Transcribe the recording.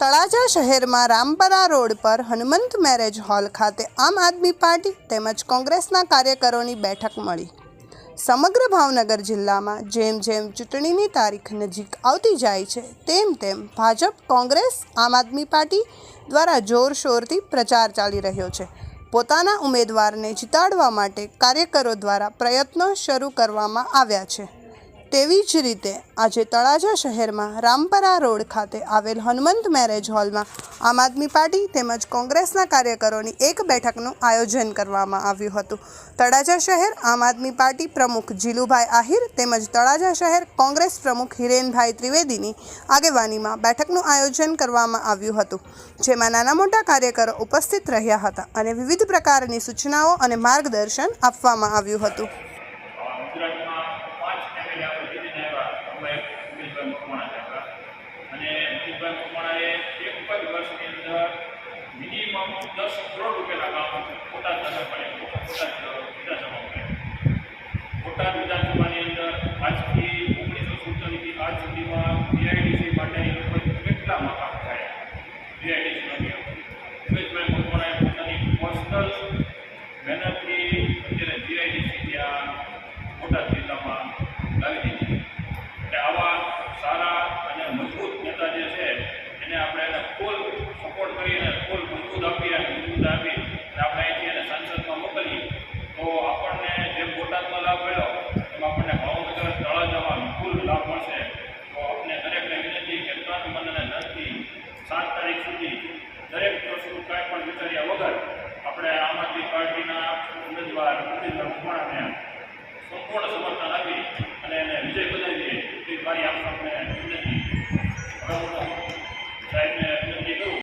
તળાજા શહેરમાં રામપરા રોડ પર Hanumant marriage hall ખાતે આમ આદમી પાર્ટી તેમજ કોંગ્રેસના કાર્યકરોની બેઠક મળી. સમગ્ર ભાવનગર જિલ્લામાં જેમ જેમ ચૂંટણીની તારીખ નજીક આવતી જાય છે, તેમ તેમ ભાજપ, કોંગ્રેસ, આમ આદમી પાર્ટી દ્વારા જોરશોરથી પ્રચાર ચાલી રહ્યો છે. પોતાના ઉમેદવારને જીતાડવા માટે કાર્યકરો દ્વારા પ્રયત્નો શરૂ કરવામાં આવ્યા છે. તેવી જ રીતે આજે તળાજા શહેરમાં રામપરા રોડ ખાતે આવેલ હનુમંત મેરેજ હોલમાં આમ આદમી પાર્ટી તેમજ કોંગ્રેસના કાર્યકરોની એક બેઠકનું આયોજન કરવામાં આવ્યું હતું. તળાજા શહેર આમ આદમી પાર્ટી પ્રમુખ જીલુભાઈ આહિર તેમજ તળાજા શહેર કોંગ્રેસ પ્રમુખ હિરેનભાઈ ત્રિવેદીની આગેવાનીમાં બેઠકનું આયોજન કરવામાં આવ્યું હતું, જેમાં નાના મોટા કાર્યકરો ઉપસ્થિત રહ્યા હતા અને વિવિધ પ્રકારની સૂચનાઓ અને માર્ગદર્શન આપવામાં આવ્યું હતું. એક મુકેશભાઈ મકવાણા છે અને મુકેશભાઈ મકવાણાએ એક જ વર્ષની અંદર મિનિમમ દસ કરોડ રૂપિયાના કામ બોટાદ નગરપાલિકા બોટાદ વિધાનસભામાં બોટાદ વિધાનસભાની અંદર આજથી ઓગણીસો સુડતાલીસથી આજ સુધીમાં બીઆઈડીસી માટે એ લોકોએ કેટલા મકાન થયા જીઆઈડીસી મુકેશભાઈ મકવાણાએ પોતાની પર્સનલ મહેનતથી એને આપણે એને ફૂલ સપોર્ટ કરીને ફૂલ મજબૂત આપીએ મજબૂત આપી આપણે અહીંથી એને સંસદમાં મોકલીએ. તો આપણને જે બોટાદમાં લાભ મળ્યો, એમાં આપણને ભાવનગર તળાજામાં ફૂલ લાભ મળશે. તો આપણે દરેકને વિનંતી કે ત્રણ મનને નથી સાત તારીખ સુધી દરેક વસ્તુ કાંઈ પણ વિચાર્યા વગર આપણે આમ આદમી પાર્ટીના ઉમેદવાર મુકેશભાઈ મકવાણાને સંપૂર્ણ સમર્થન આપી અને એને વિજય બનાવીએ એ મારી આપણને વિનંતી. હવે Amen.